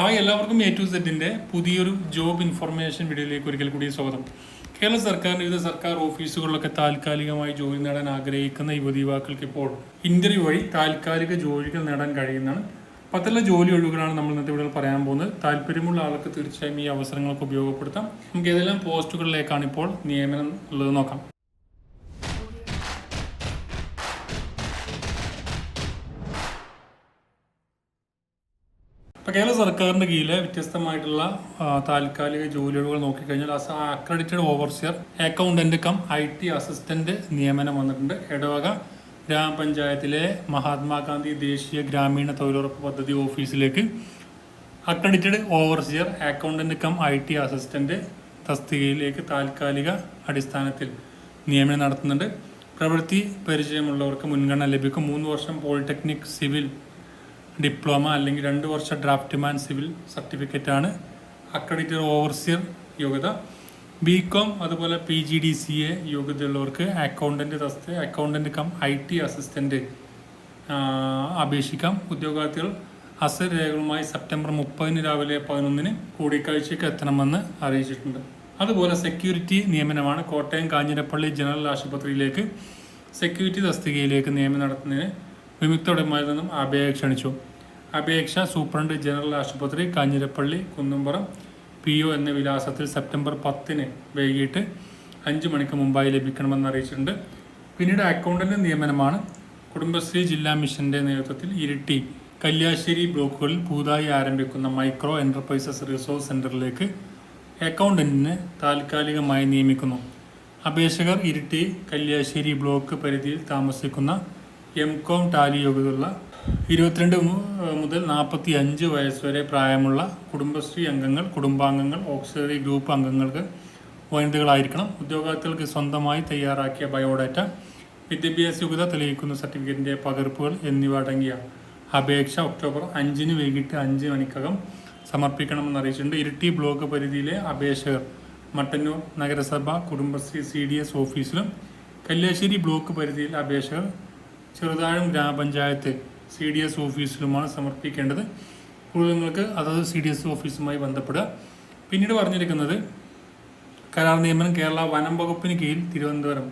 Hi എല്ലാവർക്കും A to സെറ്റിന്റെ പുതിയൊരു ജോബ് ഇൻഫർമേഷൻ വീഡിയോയിലേക്ക് ഒരിക്കൽ കൂടി സ്വാഗതം. കേരള സർക്കാരിന്റെ വിവിധ സർക്കാർ ഓഫീസുകളിലൊക്കെ താൽക്കാലികമായി ജോലി നേടാൻ ആഗ്രഹിക്കുന്ന യുവതി യുവാക്കൾക്ക് ഇപ്പോൾ ഇന്റർവ്യൂ വഴി താൽക്കാലിക ജോലികൾ നേടാൻ കഴിയുന്നതാണ്. പത്തുള്ള ജോലി ഒഴിവുകളാണ് നമ്മൾ ഇന്നത്തെ വീഡിയോയിൽ പറയാൻ പോകുന്നത്. താല്പര്യമുള്ള ആൾക്ക് തീർച്ചയായും ഈ അവസരങ്ങൾക്ക് ഉപയോഗപ്പെടുത്താം. നമുക്ക് ഏതെല്ലാം പോസ്റ്റുകളിലേക്കാണ് ഇപ്പോൾ നിയമനം ഉള്ളത് നോക്കാം. കേരള സർക്കാരിന്റെ കീഴിലെ വ്യത്യസ്തമായിട്ടുള്ള താൽക്കാലിക ജോലികൾ നോക്കിക്കഴിഞ്ഞാൽ അസ accredited overseer accountant cum I T assistant നിയമനം വന്നിട്ടുണ്ട്. ഇടവക ഗ്രാമപഞ്ചായത്തിലെ മഹാത്മാഗാന്ധി ദേശീയ ഗ്രാമീണ തൊഴിലുറപ്പ് പദ്ധതി ഓഫീസിലേക്ക് accredited overseer accountant cum I T assistant തസ്തികയിലേക്ക് താൽക്കാലിക അടിസ്ഥാനത്തിൽ നിയമനം നടത്തുന്നുണ്ട്. പ്രവൃത്തി പരിചയമുള്ളവർക്ക് മുൻഗണന ലഭിക്കും. മൂന്ന് വർഷം പോളിടെക്നിക് സിവിൽ ഡിപ്ലോമ അല്ലെങ്കിൽ രണ്ട് വർഷ ഡ്രാഫ്റ്റ്മാൻ സിവിൽ സർട്ടിഫിക്കറ്റ് ആണ്. അക്രഡിറ്റഡ് ഓവർസിയർ യോഗ്യത. ബി കോം അതുപോലെ P G D C A യോഗ്യതയുള്ളവർക്ക് accountant തസ്ത accountant cum I T assistant അപേക്ഷിക്കാം. ഉദ്യോഗാർത്ഥികൾ അസൽ രേഖകളുമായി സെപ്റ്റംബർ മുപ്പതിന് രാവിലെ പതിനൊന്നിന് കൂടിക്കാഴ്ചയ്ക്ക് എത്തണമെന്ന് അറിയിച്ചിട്ടുണ്ട്. അതുപോലെ സെക്യൂരിറ്റി നിയമനമാണ് കോട്ടയം കാഞ്ഞിരപ്പള്ളി ജനറൽ ആശുപത്രിയിലേക്ക് സെക്യൂരിറ്റി തസ്തികയിലേക്ക് നിയമനം നടത്തുന്നതിന് വിമുക്തോടമയിൽ നിന്നും അപേക്ഷ ക്ഷണിച്ചു. അപേക്ഷ സൂപ്രണ്ട് ജനറൽ ആശുപത്രി കാഞ്ഞിരപ്പള്ളി കുന്നുംപുറം പി ഒ എന്ന വിലാസത്തിൽ സെപ്റ്റംബർ പത്തിന് വൈകിട്ട് അഞ്ച് മണിക്ക് മുമ്പായി ലഭിക്കണമെന്ന് അറിയിച്ചിട്ടുണ്ട്. പിന്നീട് അക്കൗണ്ടന്റ് നിയമനമാണ്. കുടുംബശ്രീ ജില്ലാ മിഷന്റെ നേതൃത്വത്തിൽ ഇരിട്ടി കല്യാശ്ശേരി ബ്ലോക്കുകളിൽ പുതുതായി ആരംഭിക്കുന്ന മൈക്രോ എന്റർപ്രൈസസ് റിസോഴ്സ് സെന്ററിലേക്ക് അക്കൗണ്ടന്റിനെ താൽക്കാലികമായി നിയമിക്കുന്നു. അപേക്ഷകർ ഇരിട്ടി കല്യാശ്ശേരി ബ്ലോക്ക് പരിധിയിൽ താമസിക്കുന്ന എം കോം ടാലി യോഗ്യതയുള്ള ഇരുപത്തിരണ്ട് മുതൽ നാൽപ്പത്തി അഞ്ച് വയസ്സ് വരെ പ്രായമുള്ള കുടുംബശ്രീ അംഗങ്ങൾ കുടുംബാംഗങ്ങൾ ഓക്സിലറി ഗ്രൂപ്പ് അംഗങ്ങൾക്ക് വനിതകളായിരിക്കണം ഉദ്യോഗാർത്ഥികൾക്ക് സ്വന്തമായി തയ്യാറാക്കിയ ബയോഡാറ്റ വിദ്യാഭ്യാസ യോഗ്യത തെളിയിക്കുന്ന സർട്ടിഫിക്കറ്റിന്റെ പകർപ്പുകൾ എന്നിവ അടങ്ങിയ അപേക്ഷ ഒക്ടോബർ അഞ്ചിന് വൈകിട്ട് അഞ്ച് മണിക്കകം സമർപ്പിക്കണമെന്ന് അറിയിച്ചിട്ടുണ്ട്. ഇരിട്ടി ബ്ലോക്ക് പരിധിയിലെ അപേക്ഷകർ മട്ടന്നൂർ നഗരസഭ കുടുംബശ്രീ സി ഡി എസ് ഓഫീസിലും കല്യാശ്ശേരി ബ്ലോക്ക് പരിധിയിൽ അപേക്ഷകർ ചെറുതാഴം ഗ്രാമപഞ്ചായത്ത് സി ഡി എസ് ഓഫീസിലുമാണ് സമർപ്പിക്കേണ്ടത്. കൂടുതൽ നിങ്ങൾക്ക് അതത് സി ഡി എസ് ഓഫീസുമായി ബന്ധപ്പെടുക. പിന്നീട് പറഞ്ഞിരിക്കുന്നത് കരാർ നിയമനം കേരള വനം വകുപ്പിന് കീഴിൽ തിരുവനന്തപുരം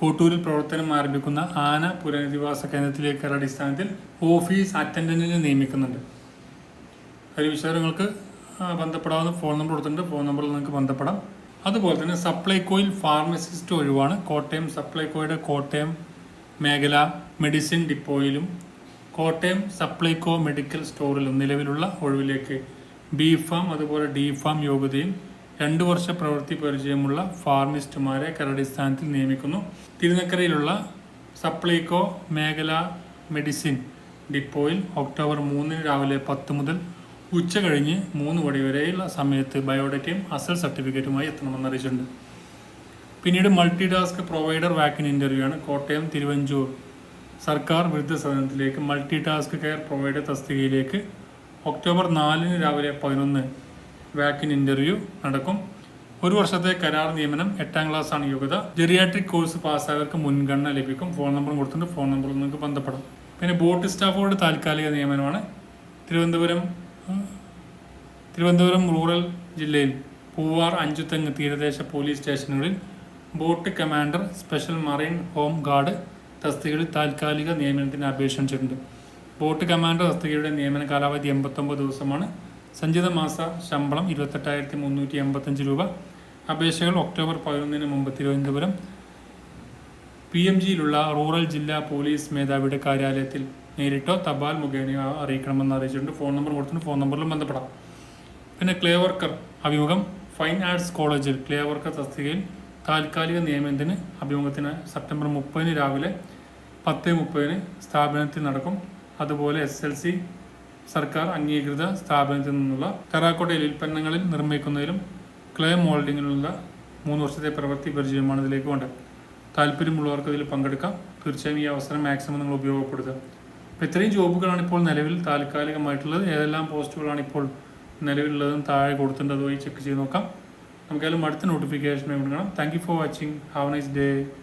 കോട്ടൂരിൽ പ്രവർത്തനം ആരംഭിക്കുന്ന ആന പുനരധിവാസ കേന്ദ്രത്തിലേക്കുള്ള അടിസ്ഥാനത്തിൽ ഓഫീസ് അറ്റൻഡന്റിനെ നിയമിക്കുന്നുണ്ട്. ഒരു വിശദങ്ങൾക്ക് ബന്ധപ്പെടാവുന്ന ഫോൺ നമ്പർ കൊടുത്തിട്ടുണ്ട്. ഫോൺ നമ്പറിൽ നിങ്ങൾക്ക് ബന്ധപ്പെടാം. അതുപോലെ തന്നെ സപ്ലൈകോയിൽ ഫാർമസിസ്റ്റ് ഒഴിവാണ്. കോട്ടയം സപ്ലൈകോയുടെ കോട്ടയം മേഖല മെഡിസിൻ ഡിപ്പോയിലും കോട്ടയം സപ്ലൈകോ മെഡിക്കൽ സ്റ്റോറിലും നിലവിലുള്ള ഒഴിവിലേക്ക് ബി ഫാം അതുപോലെ ഡി ഫാം യോഗ്യതയും രണ്ട് വർഷ പ്രവൃത്തി പരിചയമുള്ള ഫാർമിസ്റ്റുമാരെ കരടിസ്ഥാനത്തിൽ നിയമിക്കുന്നു. തിരുനക്കരയിലുള്ള സപ്ലൈകോ മേഖല മെഡിസിൻ ഡിപ്പോയിൽ ഒക്ടോബർ മൂന്നിന് രാവിലെ പത്ത് മുതൽ ഉച്ച കഴിഞ്ഞ് മൂന്ന് മണി വരെയുള്ള സമയത്ത് ബയോഡേറ്റയും അസൽ സർട്ടിഫിക്കറ്റുമായി എത്തണമെന്ന് അറിയിച്ചിട്ടുണ്ട്. പിന്നീട് multi task provider walk in interview ആണ് കോട്ടയം തിരുവഞ്ചൂർ. സർക്കാർ വൃദ്ധസദനത്തിലേക്ക് മൾട്ടി ടാസ്ക് കെയർ പ്രൊവൈഡർ തസ്തികയിലേക്ക് ഒക്ടോബർ നാലിന് രാവിലെ പതിനൊന്ന് വാക്കിൻ ഇന്റർവ്യൂ നടക്കും. ഒരു വർഷത്തെ കരാർ നിയമനം എട്ടാം ക്ലാസ് ആണ് യോഗ്യത. ജെറിയാട്രിക് കോഴ്സ് പാസ്സായവർക്ക് മുൻഗണന ലഭിക്കും. ഫോൺ നമ്പറും കൊടുത്തിട്ടുണ്ട്. ഫോൺ നമ്പറിൽ നിങ്ങൾക്ക് ബന്ധപ്പെടാം. പിന്നെ ബോട്ട് സ്റ്റാഫുകളുടെ താൽക്കാലിക നിയമനമാണ്. തിരുവനന്തപുരം തിരുവനന്തപുരം റൂറൽ ജില്ലയിൽ പൂവാർ അഞ്ചുതെങ്ങ് തീരദേശ പോലീസ് സ്റ്റേഷനുകളിൽ boat commander special marine home guard തസ്തികകളിൽ താൽക്കാലിക നിയമനത്തിന് അപേക്ഷിച്ചിട്ടുണ്ട് ബോട്ട് കമാൻഡർ തസ്തികയുടെ നിയമന കാലാവധി എൺപത്തൊമ്പത് ദിവസമാണ്. സഞ്ചിത മാസ ശമ്പളം ഇരുപത്തെട്ടായിരത്തി മുന്നൂറ്റി എൺപത്തഞ്ച് രൂപ. അപേക്ഷകൾ ഒക്ടോബർ പതിനൊന്നിന് മുമ്പ് തിരുവനന്തപുരം പി എം ജിയിലുള്ള റൂറൽ ജില്ലാ പോലീസ് മേധാവിയുടെ കാര്യാലയത്തിൽ നേരിട്ടോ തപാൽ മുഖേനയോ അറിയിക്കണമെന്ന് അറിയിച്ചിട്ടുണ്ട്. ഫോൺ നമ്പർ കൊടുത്തിട്ടുണ്ട്. ഫോൺ നമ്പറിലും ബന്ധപ്പെടാം. പിന്നെ ക്ലേ വർക്കർ അഭിമുഖം. ഫൈൻ ആർട്സ് കോളേജിൽ ക്ലേ വർക്കർ തസ്തികയിൽ താൽക്കാലിക നിയമനത്തിന് അഭിമുഖത്തിന് സെപ്റ്റംബർ മുപ്പതിന് രാവിലെ പത്ത് മുപ്പതിന് സ്ഥാപനത്തിൽ നടക്കും. അതുപോലെ എസ് എൽ സി സർക്കാർ അംഗീകൃത സ്ഥാപനത്തിൽ നിന്നുള്ള ടെറാക്കോട്ടയിൽ ഉൽപ്പന്നങ്ങളിൽ നിർമ്മിക്കുന്നതിലും ക്ലേ മോൾഡിങ്ങിലുള്ള മൂന്ന് വർഷത്തെ പ്രവൃത്തി പരിചയമാണ് ഇതിലേക്ക് വേണ്ടത്. താല്പര്യമുള്ളവർക്ക് ഇതിൽ പങ്കെടുക്കാം. തീർച്ചയായും ഈ അവസരം മാക്സിമം നിങ്ങൾ ഉപയോഗപ്പെടുത്തുക. അപ്പോൾ ഇത്രയും ജോബുകളാണ് ഇപ്പോൾ നിലവിൽ താൽക്കാലികമായിട്ടുള്ളത്. ഏതെല്ലാം പോസ്റ്റുകളാണ് ഇപ്പോൾ നിലവിലുള്ളതും താഴെ കൊടുത്തിട്ടുണ്ട് ചെക്ക് ചെയ്ത് നോക്കാം. നമുക്കായാലും അടുത്ത നോട്ടിഫിക്കേഷൻ കൊടുക്കണം thank you for watching have nice day